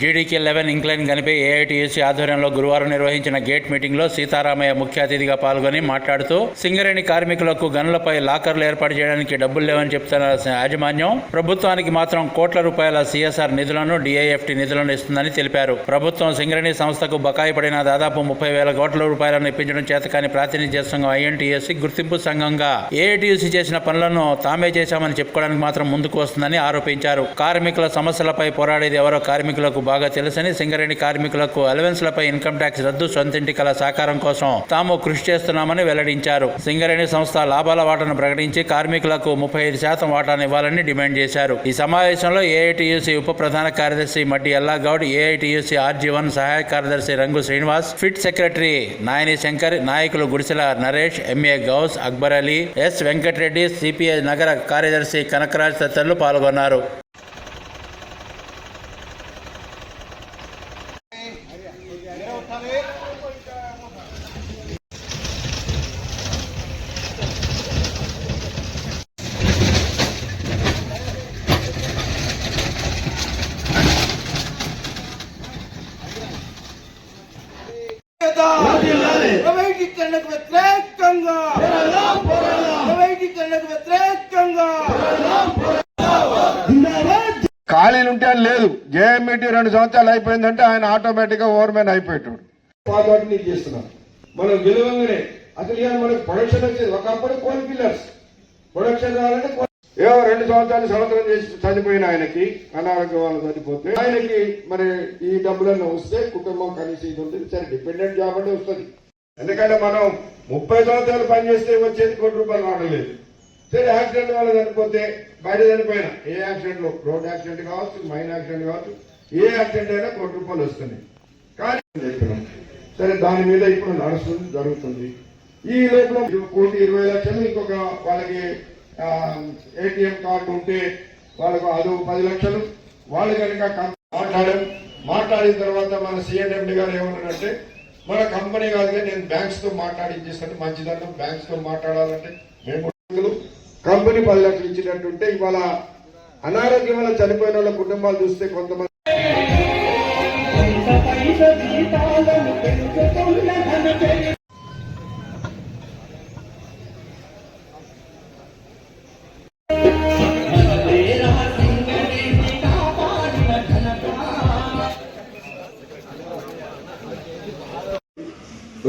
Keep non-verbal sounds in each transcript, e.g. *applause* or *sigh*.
GDK eleven incline గనిపై AITUC ఆధ్వర్యంలో గురువారం నిర్వహించిన గేట్ మీటింగ్లో సీతారామయ్య ముఖ్య అతిథిగా పాల్గొని మాట్లాడుతూ సింగరేణి కార్మికులకు గనులపై లాకర్లు ఏర్పాటు చేయడానికి డబ్బులు లేవని చెప్తున్న యాజమాన్యం ప్రభుత్వానికి మాత్రం కోట్ల రూపాయల సీఎస్ఆర్ నిధులను డిఐఎఫ్టి నిధులను ఇస్తుందని తెలిపారు. ప్రభుత్వం సింగరేణి సంస్థకు బకాయి పడిన దాదాపు ముప్పై వేల కోట్ల రూపాయలను ఇప్పించడం చేతకాని ప్రాతినిధ్య సంఘం ఐఎన్టీఎస్సీ గుర్తింపు సంఘంగా ఏఐటీయూసీ చేసిన పనులను తామే చేశామని చెప్పుకోవడానికి మాత్రం ముందుకు వస్తుందని ఆరోపించారు. కార్మికుల సమస్యలపై పోరాడేది ఎవరో కార్మికులకు బాగా తెలుసని సింగరేణి కార్మికులకు అలవెన్స్లపై ఇన్కమ్ ట్యాక్స్ రద్దు సొంతింటి కల సాకారం కోసం తాము కృషి చేస్తున్నామని వెల్లడించారు. సింగరేణి సంస్థ లాభాల వాటాను ప్రకటించి కార్మికులకు ముప్పై ఐదు శాతం వాటాను ఇవ్వాలని డిమాండ్ చేశారు. ఈ సమావేశంలో ఏఐటియుసి ఉప ప్రధాన కార్యదర్శి Maddi Ellagoud AITUC RG one సహాయ కార్యదర్శి రంగు శ్రీనివాస్ ఫిట్ సెక్రటరీ నాయని శంకర్ నాయకులు Gudisela Naresh M A Gouse Akbar Ali S Venkatareddy CPI నగర కార్యదర్శి కనకరాజ్ తదితరులు పాల్గొన్నారు ప్రైవేటీకరణకు వ్యతిరేకంగా. ఖాళీలు ఉంటే అని లేదు. జేఎంఈటీ రెండు సంవత్సరాలు అయిపోయిందంటే ఆయన ఆటోమేటిక్గా ఓవర్మెన్ అయిపోయాడు మనం గెలవంగానే అసలు ఇవాళ మనకు ప్రొడక్షన్ వచ్చేది. ఒకప్పుడు కోల్ పిల్లర్స్ ప్రొడక్షన్ రావాలంటే coal- ఏవో రెండు సంవత్సరాలు సంవత్సరం చేసి చనిపోయిన ఆయనకి అనారోగ్యం వల్ల చనిపోతే ఆయనకి మరి ఈ డబ్బులన్నీ వస్తే కుటుంబం కలిసి ఇది ఉంటుంది. సరే డిపెండెంట్ జాబ్ అంటే వస్తుంది. ఎందుకంటే మనం ముప్పై సంవత్సరాలు పనిచేస్తే వచ్చేది కోటి రూపాయలు వాడలేదు సరే యాక్సిడెంట్ వల్ల చనిపోతే బయట చనిపోయినా ఏ యాక్సిడెంట్ రోడ్ యాక్సిడెంట్ కావచ్చు మైన్ యాక్సిడెంట్ కావచ్చు ఏ యాక్సిడెంట్ అయినా కోటి రూపాయలు వస్తున్నాయి. కానీ చెప్పినాం సరే దాని మీద ఇప్పుడు నడుస్తుంది జరుగుతుంది. ఈ లోపల కోటి ఇరవై లక్షలు ఇంకొక వాళ్ళకి ఏటీఎం కార్డు ఉంటే వాళ్ళకు అదో పది లక్షలు. వాళ్ళు కనుక కం- మాట్లాడిన తర్వాత మన సిఎండి గారు ఏమన్నారంటే మన కంపెనీ కాదు కానీ నేను బ్యాంక్స్తో మాట్లాడించేస్తాను మంచిదన్నం బ్యాంక్స్తో మాట్లాడాలంటే మేము కంపెనీ పది లక్షలు ఇచ్చినట్టుంటే ఇవాళ అనారోగ్యం వల్ల చనిపోయిన వాళ్ళ కుటుంబాలు చూస్తే కొంతమంది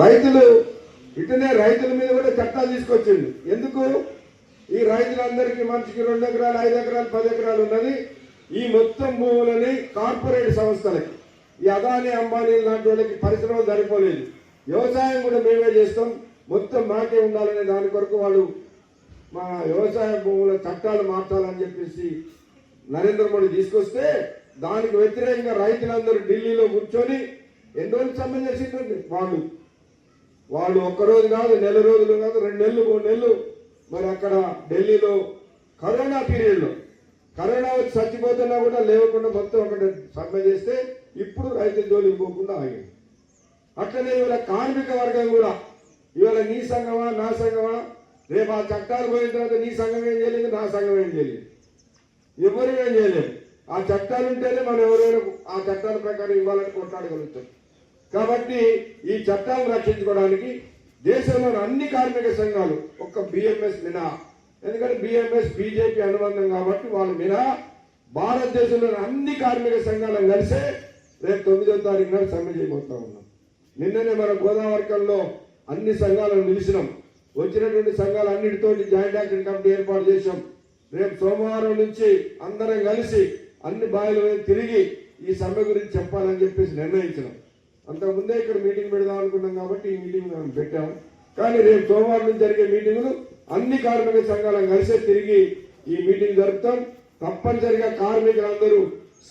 రైతులు ఇటునే రైతుల మీద కూడా చట్టాలు తీసుకొచ్చింది ఎందుకు? ఈ రైతులందరికీ మనిషికి రెండు ఎకరాలు ఐదు ఎకరాలు పది ఎకరాలు ఉన్నది. ఈ మొత్తం భూములని కార్పొరేట్ సంస్థలకి ఈ అదాని అంబానీ లాంటి వాళ్ళకి పరిశ్రమలు సరిపోలేదు. వ్యవసాయం కూడా మేమే చేస్తాం. మొత్తం మాకే ఉండాలనే దాని కొరకు వాళ్ళు మా వ్యవసాయ భూముల చట్టాలు మార్చాలని చెప్పేసి నరేంద్ర మోడీ తీసుకొస్తే దానికి వ్యతిరేకంగా రైతులందరూ ఢిల్లీలో కూర్చొని ఎన్ని రోజులు సమ్మె చేసిండ్రండి వాళ్ళు? వాళ్ళు ఒక్కరోజు కాదు నెల రోజులు కాదు రెండు నెలలు మూడు నెలలు మరి అక్కడ ఢిల్లీలో కరోనా పీరియడ్లో. కరోనా వచ్చి చచ్చిపోతున్నా కూడా లేవకుండా మొత్తం అక్కడ సమ్మె చేస్తే ఇప్పుడు రైతుల జోలికి పోకుండా ఆగింది. అట్లనే ఇవాళ కార్మిక వర్గం కూడా ఇవాళ నీ సంఘమా నా సంఘమా? రేపు ఆ చట్టాలు పోయిన తర్వాత నీ సంఘం ఏం చేయలేదు నా సంఘం ఏం చేయలేదు. ఎవరు ఏం చేయలేదు. ఆ చట్టాలు ఉంటేనే మనం ఎవరైనా ఆ చట్టాల ప్రకారం ఇవ్వాలని కొట్లాడగలుగుతాం. కాబట్టి ఈ చట్టాలను రక్షించుకోవడానికి దేశంలోని అన్ని కార్మిక సంఘాలు ఒక్క బిఎంఎస్ మినా. ఎందుకంటే బిఎంఎస్ బీజేపీ అనుబంధం కాబట్టి వాళ్ళు మినా. భారతదేశంలోని అన్ని కార్మిక సంఘాలను కలిసే రేపు తొమ్మిదో తారీఖు నాడు సమ్మె చేయబోతా ఉన్నాం. నిన్ననే మన గోదావర్గంలో అన్ని సంఘాలను నిలిచినాం. వచ్చినటువంటి సంఘాలు అన్నిటితో జాయింట్ యాక్షన్ కమిటీ ఏర్పాటు చేశాం. రేపు సోమవారం నుంచి అందరం కలిసి అన్ని బాయిల మీద తిరిగి ఈ సమ్మె గురించి చెప్పాలని చెప్పేసి నిర్ణయించినాం. అంతకుముందే ఇక్కడ మీటింగ్ పెడదాం అనుకున్నాం కాబట్టి ఈ మీటింగ్ మనం పెట్టాం. కానీ రేపు సోమవారం నుంచి జరిగే మీటింగులు అన్ని కార్మిక సంఘాలను కలిసే తిరిగి ఈ మీటింగ్ జరుపుతాం. తప్పనిసరిగా కార్మికులందరూ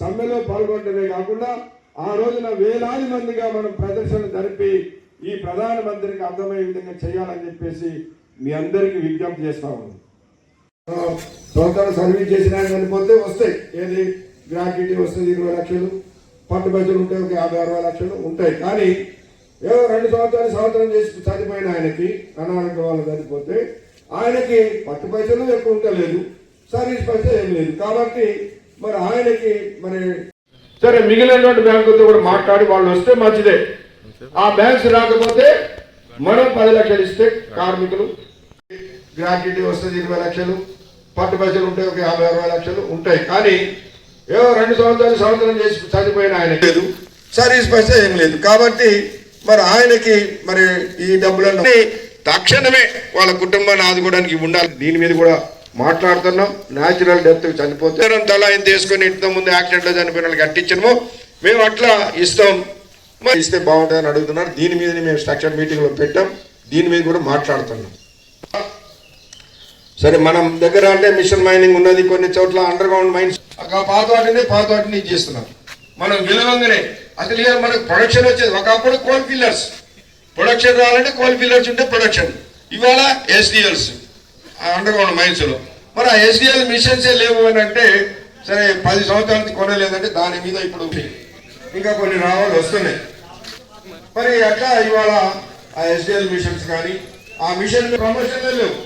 సమ్మెలో పాల్గొనడమే కాకుండా ఆ రోజున వేలాది మందిగా మనం ప్రదర్శన జరిపి ఈ ప్రధానమంత్రికి అర్థమయ్యే విధంగా చేయాలని చెప్పేసి మీ అందరికీ విజ్ఞప్తి చేస్తా ఉన్నాం. సర్వీస్ చేసిన ఆయన వస్తాయి. ఏది? గ్రాట్యుటీ వస్తుంది ఇరవై లక్షలు. పట్టు బడ్జెట్ ఉంటే ఒక యాభై అరవై లక్షలు ఉంటాయి. కానీ ఏదో రెండు సంవత్సరాలు సంవత్సరం చేసి చనిపోయిన ఆయనకి అనారోగ్యం వాళ్ళు చనిపోతే ఆయనకి పట్టు పైసలు ఎక్కువ ఉండలేదు. సర్వీస్ పైసలు ఏం లేదు. కాబట్టి మరి ఆయనకి మరి సరే మిగిలినటువంటి బ్యాంకుతో కూడా మాట్లాడి వాళ్ళు వస్తే మంచిదే. ఆ బ్యాంక్స్ రాకపోతే మనం పది లక్షలు ఇస్తే కార్మికులు గ్రాట్యుటీ వస్తుంది ఇరవై లక్షలు పట్టు పైసలు ఉంటాయి ఒక యాభై అరవై లక్షలు ఉంటాయి. కానీ ఏదో రెండు సంవత్సరాలు సంవత్సరం చేసి చనిపోయిన ఆయన లేదు. సర్వీస్ పైసా ఏం లేదు. కాబట్టి మరి ఆయనకి మరి ఈ డబ్బులను తక్షణమే వాళ్ళ కుటుంబాన్ని ఆదుకోవడానికి ఉండాలి. దీని మీద కూడా మాట్లాడుతున్నాం. న్యాచురల్ డెత్ చనిపోతే తల ఆయన తీసుకొని ఇంత ముందు యాక్సిడెంట్లో చనిపోయిన వాళ్ళకి అట్టించము మేము అట్లా ఇస్తాం. మరి ఇస్తే బాగుంటుందని అడుగుతున్నారు. దీని మీద మేము స్ట్రక్చర్ మీటింగ్లో పెట్టాం. దీని మీద కూడా మాట్లాడుతున్నాం. సరే మనం దగ్గర అంటే మిషన్ మైనింగ్ ఉన్నది. కొన్ని చోట్ల అండర్ గ్రౌండ్ మైన్స్ పాత వాటిని పాత వాటిని చేస్తున్నాం మనం విలువంగానే అసలు ఇవాళ మనకు ప్రొడక్షన్ వచ్చేది. ఒకప్పుడు కోల్ ఫిల్లర్స్ ప్రొడక్షన్ రావాలంటే కోల్ ఫిల్లర్స్ ఉంటే ప్రొడక్షన్ ఇవాళ ఎస్డిఎల్స్ అండర్ గ్రౌండ్ మైన్స్ మరి ఆ ఎస్డిఎల్ మిషన్స్ లేవు అని అంటే సరే పది సంవత్సరాలకి కొనలేదంటే దాని మీద ఇప్పుడు ఇంకా కొన్ని రావాలి వస్తున్నాయి. మరి అట్లా ఇవాళ ఆ ఎస్డిఎల్ మిషన్స్ కానీ ఆ మిషన్ ప్రమోషన్ లేవు.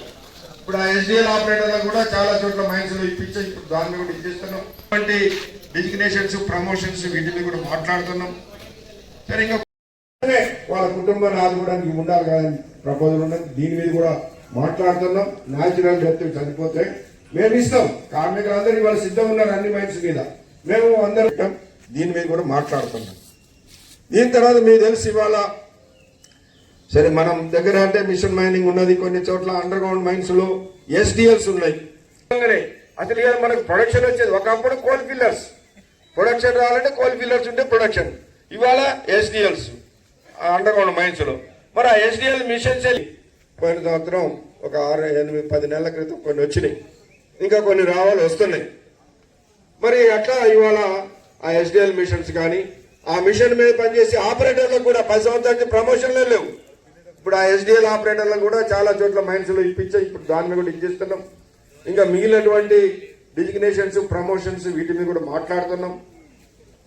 ఇప్పుడు ఆ ఎస్డిఎల్ ఆపరేటర్లకు కూడా చాలా చోట్ల మైన్స్లో ఇప్పించి ఇప్పుడు దాని కూడా ఇచ్చేస్తున్నాం. ఇటువంటి డిజిగ్నేషన్స్ ప్రమోషన్స్ వీటి మీద కూడా మాట్లాడుతున్నాం. సరే ఇంకా వాళ్ళ కుటుంబాన్ని ఆదుకోవడానికి ఉండాలి కానీ ప్రపోజల్ ఉన్నది. దీని మీద కూడా మాట్లాడుతున్నాం. న్యాచురల్ డెత్ చనిపోతే మేము ఇస్తాం. కార్మికులందరూ ఇవాళ సిద్ధం ఉన్నారు అన్ని మైన్స్ మీద. మేము అందరం దీని మీద కూడా మాట్లాడుతున్నాం. దీని తర్వాత మీకు తెలిసి ఇవాళ సరే మనం దగ్గర అంటే మిషన్ మైనింగ్ ఉన్నది కొన్ని చోట్ల అండర్ గ్రౌండ్ మైన్స్లో ఎస్డిఎల్స్ ఉన్నాయి. అసలు ఇవాళ మనకు ప్రొడక్షన్ వచ్చేది. ఒకప్పుడు కోల్ ఫిల్లర్స్ ప్రొడక్షన్ రావాలంటే కోల్ ఫిల్లర్స్ ఉంటే ప్రొడక్షన్ ఇవాళ ఎస్డిఎల్స్ అండర్ గ్రౌండ్ మైన్స్లో. మరి ఆ ఎస్డిఎల్ మిషన్స్ పోయిన సంవత్సరం ఒక ఆరు ఎనిమిది పది నెలల క్రితం కొన్ని వచ్చినాయి. ఇంకా కొన్ని రావాలి వస్తున్నాయి. మరి అట్లా ఇవాళ ఆ ఎస్డిఎల్ మిషన్స్ కానీ ఆ మిషన్ మీద పనిచేసే ఆపరేటర్లకు కూడా పది సంవత్సరాల నుంచి ప్రమోషన్లే లేవు. ఇప్పుడు ఆ ఎస్డిఎల్ ఆపరేటర్లకు కూడా చాలా చోట్ల మైండ్స్లో ఇప్పించే ఇప్పుడు దాని మీద కూడా ఇచ్చేస్తున్నాం. ఇంకా మిగిలినటువంటి డిజిగ్నేషన్స్ ప్రమోషన్స్ వీటి మీద కూడా మాట్లాడుతున్నాం.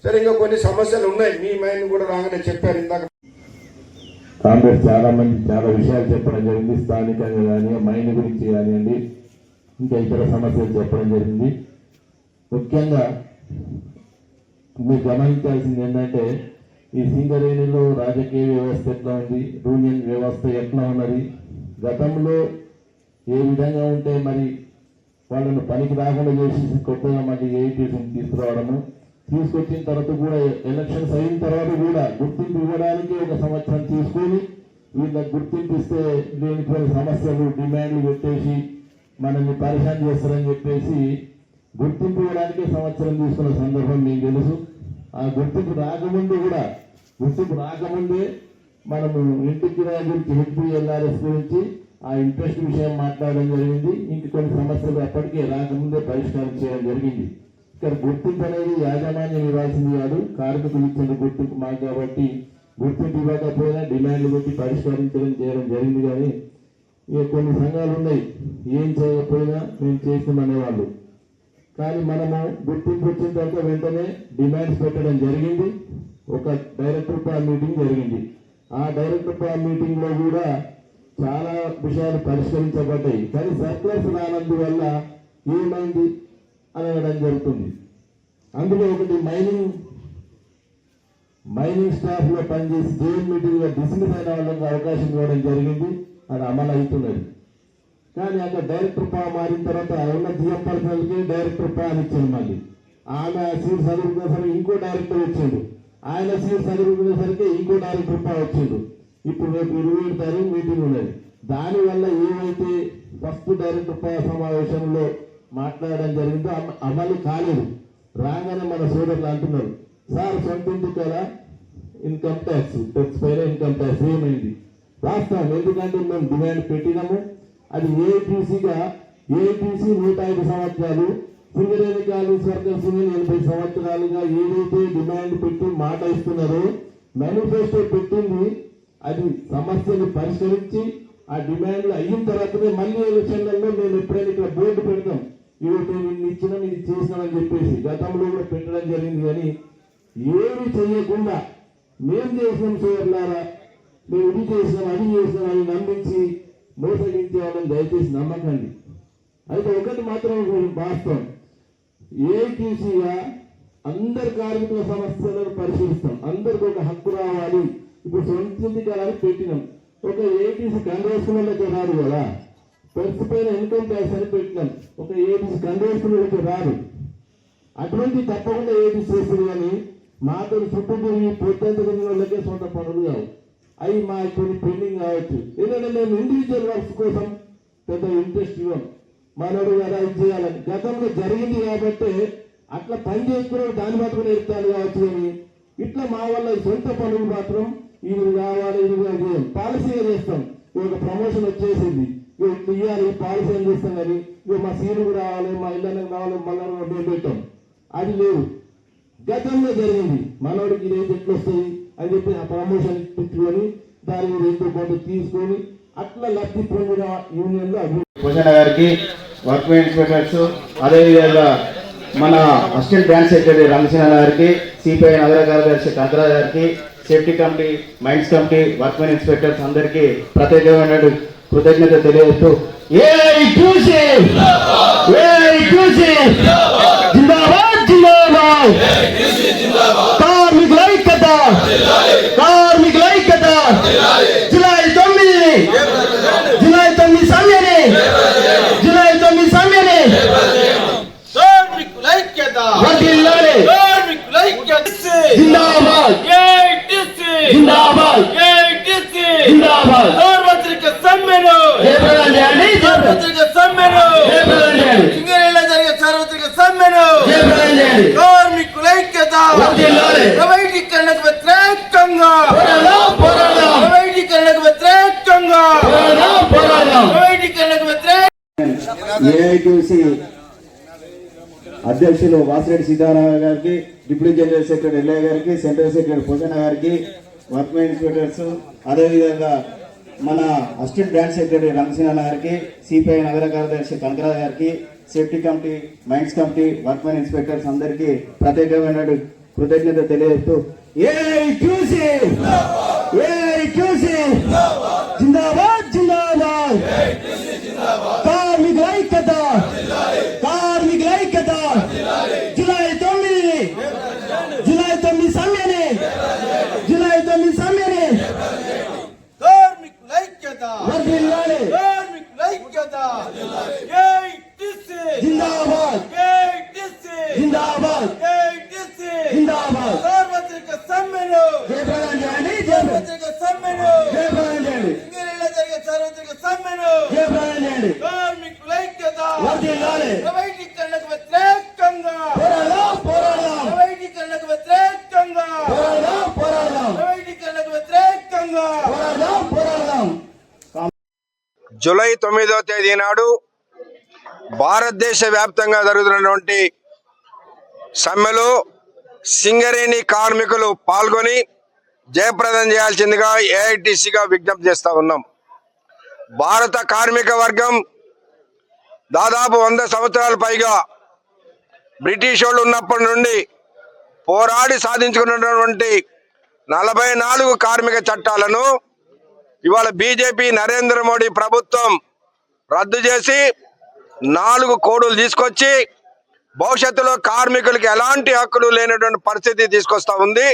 సరే ఇంకా కొన్ని సమస్యలు ఉన్నాయి. మీ మైండ్ కూడా రాగానే చెప్పారు ఇందాక. కాంగ్రెస్ చాలా మంది చాలా విషయాలు చెప్పడం జరిగింది. స్థానికంగా కానీ మైండ్ గురించి కానివ్వండి ఇంకా ఇతర సమస్యలు చెప్పడం జరిగింది. ముఖ్యంగా మీరు గమనించాల్సింది ఏంటంటే ఈ సింగరేణిలో రాజకీయ వ్యవస్థ ఎట్లా ఉంది? యూనియన్ వ్యవస్థ ఎట్లా ఉన్నది? గతంలో ఏ విధంగా ఉంటే మరి వాళ్ళను పనికి రాకుండా చేసి కొత్తగా మళ్ళీ ఏఐటీసీని తీసుకురావడము తీసుకొచ్చిన తర్వాత కూడా ఎలక్షన్స్ అయిన తర్వాత కూడా గుర్తింపు ఇవ్వడానికి ఒక సంవత్సరం తీసుకొని వీళ్ళకి గుర్తింపు ఇస్తే లేనిపోయిన సమస్యలు డిమాండ్లు పెట్టేసి మనల్ని పరిశాన్ చేస్తారని చెప్పేసి గుర్తింపు ఇవ్వడానికి సంవత్సరం తీసుకున్న సందర్భం మీకు తెలుసు. ఆ గుర్తింపు రాకముందు కూడా గుర్తింపు రాకముందే మనము ఇంటికి కిరాయి గురించి హెచ్పిఎల్ఆర్ఎస్ గురించి ఆ ఇంట్రెస్ట్ విషయం మాట్లాడడం జరిగింది. ఇంక కొన్ని సమస్యలు అప్పటికే రాకముందే పరిష్కారం చేయడం జరిగింది. ఇక్కడ గుర్తింపు అనేది యాజమాన్యం ఇవ్వాల్సింది కాదు కార్మికులు ఇచ్చిన గుర్తింపు మాకు కాబట్టి గుర్తింపు ఇవ్వకపోయినా డిమాండ్లు పెట్టి పరిష్కరించడం చేయడం జరిగింది కానీ ఇక కొన్ని సంఘాలు ఉన్నాయి ఏం చేయకపోయినా మేము చేస్తామనేవాళ్ళు కానీ మనము గుర్తింపు వచ్చిన తర్వాత వెంటనే డిమాండ్స్ పెట్టడం జరిగింది. ఒక డైరెక్టర్ పాల్ మీటింగ్ జరిగింది. ఆ డైరెక్టర్ పాల్ మీటింగ్లో కూడా చాలా విషయాలు పరిష్కరించబడ్డాయి. కానీ సర్ప్లస్ రానందువల్ల ఏమైంది అని అనడం జరుగుతుంది. అందులో ఒకటి మైనింగ్ మైనింగ్ స్టాఫ్లో పనిచేసి జైన్ మీటింగ్లో డిస్మిస్ అయిన వాళ్ళకి అవకాశం ఇవ్వడం జరిగింది. అది అమలు అవుతున్నది కానీ అక్కడ డైరెక్టర్ పా మారిన తర్వాత ఉన్న జిఎం పర్సనల్కి డైరెక్టర్ పా అని ఇచ్చాను మళ్ళీ. ఆమె సీట్ చదువుకునేసరికి ఇంకో డైరెక్టర్ వచ్చాడు. ఆయన సీట్ చదువుకునేసరికి ఇంకో నాలుగు రూపాయలు వచ్చిండు ఇప్పుడు రేపు ఇరవై ఏడు తారీఖు మీటింగ్ ఉన్నది. దానివల్ల ఏమైతే ఫస్ట్ డైరెక్ట్ ఉపాయ సమావేశంలో మాట్లాడడం జరిగిందో అమలు కాలేదు. రాగానే మన సోదరులు అంటున్నారు సార్ సొంత కదా ఇన్కమ్ ట్యాక్స్ టెక్స్ పైన ఇన్కమ్ ట్యాక్స్ ఏమైంది? వాస్తవం ఎందుకంటే మేము డిమాండ్ పెట్టినాము. అది ఏపీసీగా ఏపీసీ నూట ఐదు సంవత్సరాలు సింగరేణి కాలేజ్ వర్కర్స్ యూనియన్ ఎనభై సంవత్సరాలుగా ఏదైతే డిమాండ్ పెట్టి మాట ఇస్తున్నారో మేనిఫెస్టో పెట్టింది అది సమస్యను పరిష్కరించి ఆ డిమాండ్లు అయిన తర్వాతనే మళ్ళీ ఎలక్షన్లలో మేము ఎప్పుడైనా ఇక్కడ బోర్డు పెడతాం. ఇవి నేను ఇన్ని ఇది చేసినామని చెప్పేసి గతంలో కూడా పెట్టడం జరిగింది కానీ ఏమి చేయకుండా మేము చేసినాం సోదరులారా మేము ఇది చేసినాం అది చేసినాం అని నమ్మించి మోసగించేవాళ్ళని దయచేసి నమ్మకండి. అయితే ఒకటి మాత్రం వాస్తవం. ఏటీసీగా అందరి కార్మికుల సమస్యలను పరిశీలిస్తాం. అందరికి ఒక హక్కు రావాలి. ఇప్పుడు సొంత పెట్టినాం. ఒక ఏటీసీ కన్వేషన్ వాళ్ళకి రాదు కదా. పెరిసిపోయిన ఇన్కమ్ ట్యాక్స్ అని పెట్టినాం. ఒక ఏటీసీ కన్వేషన్ వాళ్ళకి రాదు. అటువంటి తప్పకుండా ఏటీసీ చేస్తుంది కానీ మాతో చుట్టూ తిరిగి వాళ్ళకే సొంత పనులు కావు. అవి మా కొన్ని పెండింగ్ కావచ్చు. ఎందుకంటే మేము ఇండివిజువల్ వర్క్స్ కోసం పెద్ద ఇంట్రెస్ట్ ఇవ్వం. మనోడు కదా ఇది చేయాలని గతంలో జరిగింది కాబట్టి అట్లా పని చేసుకుని దాన్ని మాత్రం ఎత్తాడు కావచ్చు అని ఇట్లా మా వల్ల సొంత పనులు మాత్రం ఇది కావాలి ఇది కావాలి పాలసీ చేస్తాం? ఒక ప్రమోషన్ వచ్చేసింది. ఇగో ఇట్లా ఇవ్వాలి పాలసీ ఏం చేస్తాం కానీ ఇక మా సీనుకు రావాలి మా ఇళ్ళకి రావాలి మళ్ళీ మేము పెట్టాం. అది లేవు గతంలో జరిగింది. మనోడికి ఇది ఎట్లు వస్తాయి అని చెప్పి ఆ ప్రమోషన్ పెట్టుకొని దాని మీద ఎంతో కొంత తీసుకొని అట్లా లబ్ధి పొందిన యూనియన్లో అభివృద్ధి. గారికి వర్క్ ఇన్స్పెక్టర్స్ అదేవిధంగా మన అసిస్టెంట్ డ్యాన్స్ సెక్రటరీ రంగసేన గారికి సిపిఐ నగర కార్యదర్శి కంకరా గారికి safety committee mines committee workmen inspectors అందరికీ ప్రత్యేకమైన కృతజ్ఞత తెలియజేస్తూ ఏ చూసి! ఏ చూసి జిందాబాద్ జిందాబాద్ కార్మికుల ఐక్యత కార్మికుల ఐక్యత జులై తొమ్మిది జులై తొమ్మిది సమయని జులై తొమ్మిది సమయని కార్మికుల ఐక్యత వర్ధిల్లాలి కార్మికుల ఐక్యత జిందాబాద్ ఏఐటిసి జిందాబాద్ ఏఐటిసి జిందాబాద్ సార్వత్రిక సమ్మెను. జయప్రదం చేయండి జయప్రదం. సార్వత్రిక సమ్మెను. జయప్రదం చేయండి. సింగరేణిలో జరిగే సార్వత్రిక సమ్మెను. జయప్రదం చేయండి. కార్మికుల ఐక్యత. వర్ధిల్లాలి. ప్రైవేటీకరణకు వ్యతిరేకంగా. పోరాడదాం పోరాడదాం. ప్రైవేటీకరణకు వ్యతిరేకంగా. పోరాడదాం పోరాడదాం. ప్రైవేటీకరణకు వ్యతిరేక ఏఐటీసీ అధ్యక్షులు వాసిరెడ్డి సీతారామ గారికి డిప్యూటీ జనరల్ సెక్రటరీ ఎల్ఐ గారికి సెంట్రల్ సెక్రటరీ భూషణ గారికి వర్క్మెన్ ఇన్స్పెక్టర్స్ అదేవిధంగా మన అసిస్టెంట్ బ్రాంచ్ సెక్రటరీ రంగసింహ గారికి సిపిఐ నగర కార్యదర్శి కనకరాజు గారికి safety committee mines committee workmen inspectors అందరికీ ప్రత్యేకమైన కృతజ్ఞత తెలియజేస్తూ ఏ చూసి ఏ చూసి జిందాబాద్ జిందాబాద్ కార్మికుల ఐక్యత కార్మికుల ఐక్యత జులై తొమ్మిది జులై తొమ్మిది సమ్మెని జులై తొమ్మిది సమ్మెని కార్మికుల ఐక్యత వర్ధిల్లాలి ఐక్యత. జిందాబాద్. జిందాబాద్. జిందాబాద్. సార్వత్రిక సమ్మెను జయప్రదం చేయండి జయప్రదం సార్వత్రిక సమ్మెను జయప్రదం చేయండి సింగరేణిలో జరిగే సార్వత్రిక సమ్మెను జయప్రదం చేయండి కార్మికుల ఐక్యత వర్ధిల్లాలి ప్రైవేటీకరణకు వ్యతిరేకంగా పోరాడదాం పోరాడదాం ప్రైవేటీకరణకు వ్యతిరేకంగా పోరాడదాం పోరాడదాం ప్రైవేటీకరణకు వ్యతిరేకంగా పోరాడదాం పోరాడదాం జూలై తొమ్మిదవ తేదీ నాడు భారతదేశ వ్యాప్తంగా జరుగుతున్నటువంటి సమ్మెలో సింగరేణి కార్మికులు పాల్గొని జయప్రదం చేయాల్సిందిగా ఏఐటిసిగా విజ్ఞప్తి చేస్తూ ఉన్నాం. భారత కార్మిక వర్గం దాదాపు వంద సంవత్సరాల పైగా బ్రిటిష్ వాళ్ళు ఉన్నప్పటి నుండి పోరాడి సాధించుకున్నటువంటి నలభై నాలుగు కార్మిక చట్టాలను ఇవాళ బీజేపీ నరేంద్ర మోడీ ప్రభుత్వం రద్దు చేసి నాలుగు కోడులు తీసుకొచ్చి భవిష్యత్తులో కార్మికులకి ఎలాంటి హక్కులు లేనటువంటి పరిస్థితి తీసుకొస్తా ఉంది.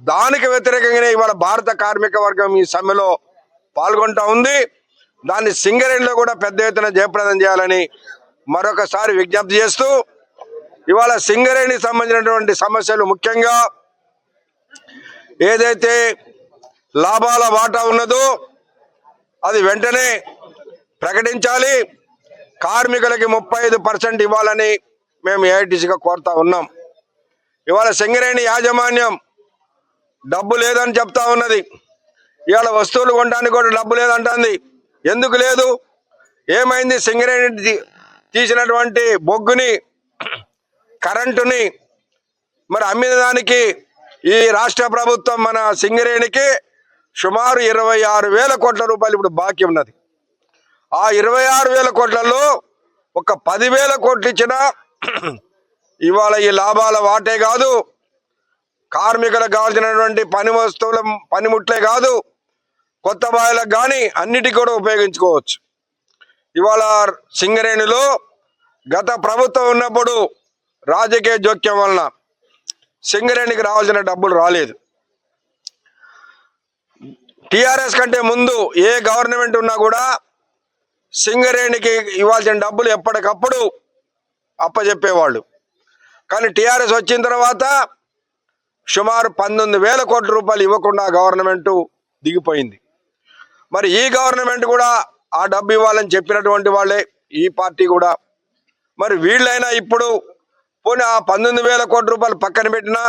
దానికి వ్యతిరేకంగానే ఇవాళ భారత కార్మిక వర్గం ఈ సమ్మెలో పాల్గొంటా ఉంది. దాన్ని సింగరేణిలో కూడా పెద్ద ఎత్తున జయప్రదం చేయాలని మరొకసారి విజ్ఞప్తి చేస్తూ ఇవాళ సింగరేణికి సంబంధించినటువంటి సమస్యలు ముఖ్యంగా ఏదైతే లాభాల వాటా ఉన్నదో అది వెంటనే ప్రకటించాలి. కార్మికులకి ముప్పై ఐదు పర్సెంట్ ఇవ్వాలని మేము ఏఐటీసీగా కోరుతా ఉన్నాం. ఇవాళ సింగరేణి యాజమాన్యం డబ్బు లేదని చెప్తా ఉన్నది. ఇవాళ వస్తువులు కొనడానికి కూడా డబ్బు లేదంటుంది. ఎందుకు లేదు? ఏమైంది? సింగరేణి తీ- తీసినటువంటి బొగ్గుని కరెంటుని మరి అమ్మిన దానికి ఈ రాష్ట్ర ప్రభుత్వం మన సింగరేణికి సుమారు ఇరవై ఆరు వేల కోట్ల రూపాయలు ఇప్పుడు బాకీ ఉన్నది. ఆ ఇరవై ఆరు వేల కోట్లలో ఒక పదివేల కోట్లు ఇచ్చినా *clears throat* ఇవాళ ఈ లాభాల వాటే కాదు. కార్మికులకు కావాల్సినటువంటి పని వస్తువుల పనిముట్లే కాదు. కొత్త బాయలకు కానీ అన్నిటికీ కూడా ఉపయోగించుకోవచ్చు. ఇవాళ సింగరేణిలో గత ప్రభుత్వం ఉన్నప్పుడు రాజకీయ జోక్యం వలన సింగరేణికి రావాల్సిన డబ్బులు రాలేదు. టిఆర్ఎస్ కంటే ముందు ఏ గవర్నమెంట్ ఉన్నా కూడా సింగరేణికి ఇవ్వాల్సిన డబ్బులు ఎప్పటికప్పుడు అప్పచెప్పేవాళ్ళు కానీ టిఆర్ఎస్ వచ్చిన తర్వాత సుమారు పంతొమ్మిది వేల కోట్ల రూపాయలు ఇవ్వకుండా గవర్నమెంటు దిగిపోయింది. మరి ఈ గవర్నమెంట్ కూడా ఆ డబ్బు ఇవ్వాలని చెప్పినటువంటి వాళ్ళే ఈ పార్టీ కూడా. మరి వీళ్ళైనా ఇప్పుడు పోనీ ఆ పంతొమ్మిది వేల కోట్ల రూపాయలు పక్కన పెట్టినా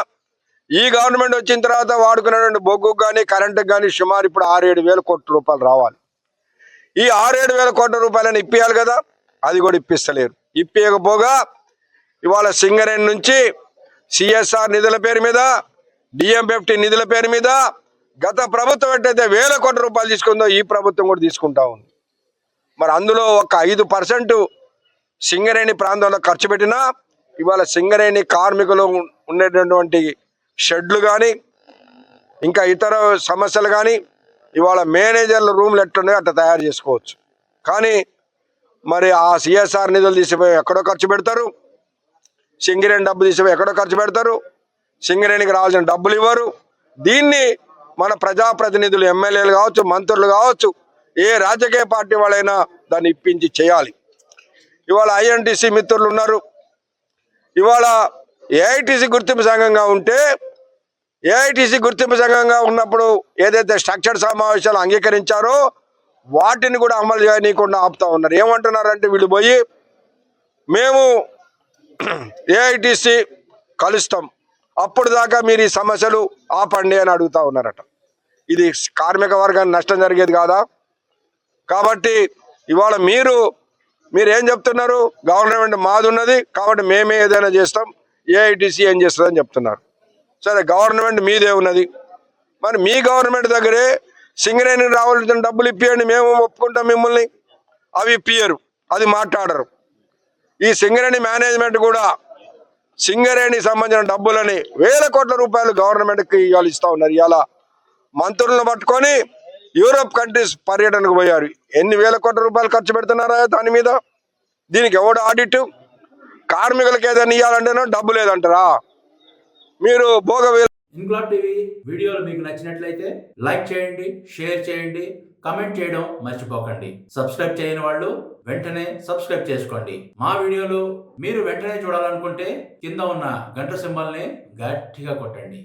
ఈ గవర్నమెంట్ వచ్చిన తర్వాత వాడుకున్నటువంటి బొగ్గు కానీ కరెంటుకు కానీ సుమారు ఇప్పుడు ఆరు ఏడు వేల కోట్ల రూపాయలు రావాలి. ఈ ఆరు ఏడు వేల కోట్ల రూపాయలను ఇప్పియాలి కదా అది కూడా ఇప్పిస్తలేరు. ఇప్పియకపోగా ఇవాళ సింగరేణి నుంచి సిఎస్ఆర్ నిధుల పేరు మీద డిఎంఎఫ్టి నిధుల పేరు మీద గత ప్రభుత్వం ఎట్టయితే వేల కోట్ల రూపాయలు తీసుకుందో ఈ ప్రభుత్వం కూడా తీసుకుంటా ఉంది. మరి అందులో ఒక ఐదు పర్సెంట్ సింగరేణి ప్రాంతంలో ఖర్చు పెట్టినా ఇవాళ సింగరేణి కార్మికులు ఉండేటటువంటి షెడ్లు కానీ ఇంకా ఇతర సమస్యలు కానీ ఇవాళ మేనేజర్ల రూమ్లు ఎట్లున్నాయో అట్లా తయారు చేసుకోవచ్చు. కానీ మరి ఆ సిఎస్ఆర్ నిధులు తీసిపోయి ఎక్కడో ఖర్చు పెడతారు. సింగరేణి డబ్బు తీసిపోయి ఎక్కడో ఖర్చు పెడతారు. సింగరేణికి రావాల్సిన డబ్బులు ఇవ్వరు. దీన్ని మన ప్రజాప్రతినిధులు ఎమ్మెల్యేలు కావచ్చు మంత్రులు కావచ్చు ఏ రాజకీయ పార్టీ వాళ్ళైనా దాన్ని ఇప్పించి చేయాలి. ఇవాళ ఐఎన్టీసీ మిత్రులు ఉన్నారు. ఇవాళ ఏఐటీసీ గుర్తింపు సంఘంగా ఉంటే ఏఐటీసీ గుర్తింపు సంఘంగా ఉన్నప్పుడు ఏదైతే స్ట్రక్చర్ సమావేశాలు అంగీకరించారో వాటిని కూడా అమలు చేయనీయకుండా ఆపుతా ఉన్నారు. ఏమంటున్నారంటే వీళ్ళు పోయి మేము ఏఐటీసీ కలుస్తాం. అప్పుడు దాకా మీరు ఈ సమస్యలు ఆపండి అని అడుగుతా ఉన్నారట. ఇది కార్మిక వర్గానికి నష్టం జరిగేది కాదా? కాబట్టి ఇవాళ మీరు మీరు ఏం చెప్తున్నారు? గవర్నమెంట్ మాది ఉన్నది కాబట్టి మేమే ఏదైనా చేస్తాం. ఏఐటీసీ ఏం చేస్తుందని చెప్తున్నారు. సరే గవర్నమెంట్ మీదే ఉన్నది. మరి మీ గవర్నమెంట్ దగ్గరే సింగరేణి రావాల్సిన డబ్బులు ఇప్పియండి మేము ఒప్పుకుంటాం మిమ్మల్ని. అవి ఇప్పియరు అది మాట్లాడరు. ఈ సింగరేణి మేనేజ్మెంట్ కూడా సింగరేణి సంబంధించిన డబ్బులని వేల కోట్ల రూపాయలు గవర్నమెంట్కి ఇవాళ ఇస్తా ఉన్నారు. ఇవాళ మంత్రులను పట్టుకొని యూరోప్ కంట్రీస్ పర్యటనకు పోయారు. ఎన్ని వేల కోట్ల రూపాయలు ఖర్చు పెడుతున్నారా దాని మీద? దీనికి ఎవడు ఆడిట్? కార్మికులకు ఏదైనా ఇవ్వాలంటేనో డబ్బు లేదంటారా? మీరు భోగ ఇంక్లాబ్ టీవీ వీడియోలు మీకు నచ్చినట్లయితే లైక్ చేయండి షేర్ చేయండి కమెంట్ చేయడం మర్చిపోకండి. సబ్స్క్రైబ్ చేయని వాళ్ళు వెంటనే సబ్స్క్రైబ్ చేసుకోండి. మా వీడియోలు మీరు వెంటనే చూడాలనుకుంటే కింద ఉన్న గంట సింబల్ని గట్టిగా కొట్టండి.